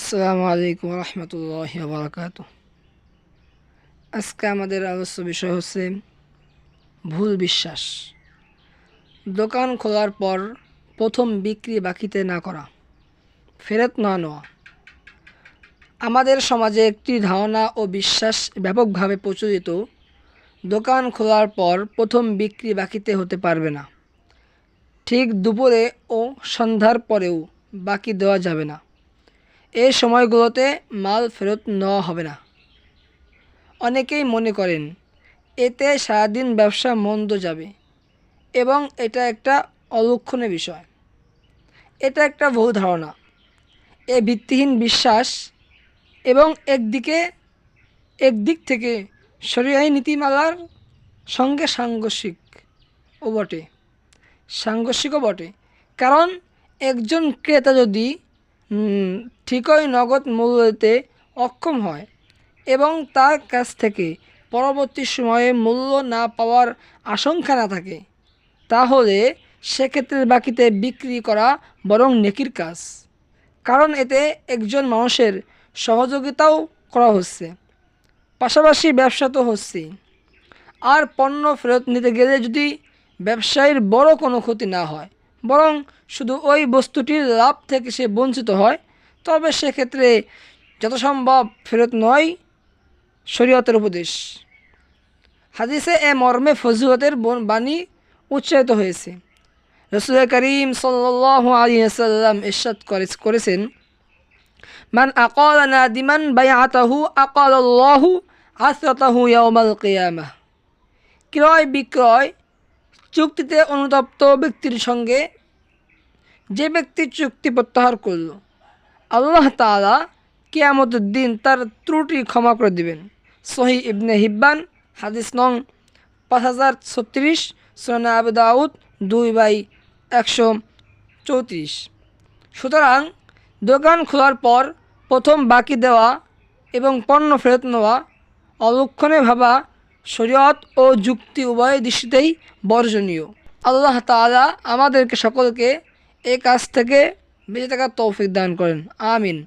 আসসালামু আলাইকুম রহমতুল্লাহ বারাকাত আজকে আমাদের আলোচ্য বিষয় হচ্ছে ভুল বিশ্বাস। দোকান খোলার পর প্রথম বিক্রি বাকিতে না করা, ফেরত না নেওয়া। আমাদের সমাজে একটি ধারণা ও বিশ্বাস ব্যাপকভাবে প্রচলিত, দোকান খোলার পর প্রথম বিক্রি বাকিতে হতে পারবে না। ঠিক দুপুরে ও সন্ধ্যার পরেও বাকি দেওয়া যাবে না। এই সময়গুলোতে মাল ফেরত নেওয়া হবে না। অনেকেই মনে করেন, এতে সারাদিন ব্যবসা মন্দ যাবে এবং এটা একটা অলক্ষণীয় বিষয়। এটা একটা ভুল ধারণা। এ ভিত্তিহীন বিশ্বাস এবং একদিকে, একদিক থেকে সরিয়াই নীতিমালার সঙ্গে সাংঘর্ষিক ও বটে। সাংঘর্ষিকও বটে। কারণ একজন ক্রেতা যদি ঠিকই নগদ মূল্য দিতে অক্ষম হয় এবং তার কাছ থেকে পরবর্তী সময়ে মূল্য না পাওয়ার আশঙ্কা না থাকে। তাহলে সেক্ষেত্রে বাকিতে বিক্রি করা বরং নেকির কাজ। কারণ এতে একজন মানুষের সহযোগিতাও করা হচ্ছে। পাশাপাশি ব্যবসা তো হচ্ছেই। আর পণ্য ফেরত নিতে গেলে যদি ব্যবসায়ীর বড় কোনো ক্ষতি না হয় বরং শুধু ওই বস্তুটির লাভ থেকে সে বঞ্চিত হয়, তবে সেক্ষেত্রে যত সম্ভব ফেরত নয় শরীয়তের উপদেশ। হাদিসে এ মর্মে ফজিলতের বন- বাণী উচ্চারিত হয়েছে। রসুল করিম সাল্লাহ আলী সাল্লাম ইরশাদ করে, করেছেন, মান আকাল নাদিমান বায়াতাহু আকাল আল্লাহু আসরাতাহু ইয়াউমাল কিয়ামাহ ক্রয় বিক্রয় চুক্তিতে অনুতপ্ত ব্যক্তির সঙ্গে যে ব্যক্তি চুক্তি প্রত্যাহার করল, আল্লাহ তাআলা কেয়ামতের দিন তার ত্রুটি ক্ষমা করে দিবেন। সহি ইবনে হিব্বান, হাদিস নং পাঁচ হাজার ছত্রিশ সোনা আবু দুই বাই একশো চৌত্রিশ। সুতরাং দোকান খোলার পর প্রথম বাকি দেওয়া এবং পণ্য ফেরত নেওয়া অলক্ষণে ভাবা শরীয়ত ও যুক্তি উভয় দৃষ্টিতেই বর্জনীয়। আল্লাহ তালা আমাদেরকে সকলকে এ কাজ থেকে বেঁচে থাকার তৌফিক দান করেন। আমিন।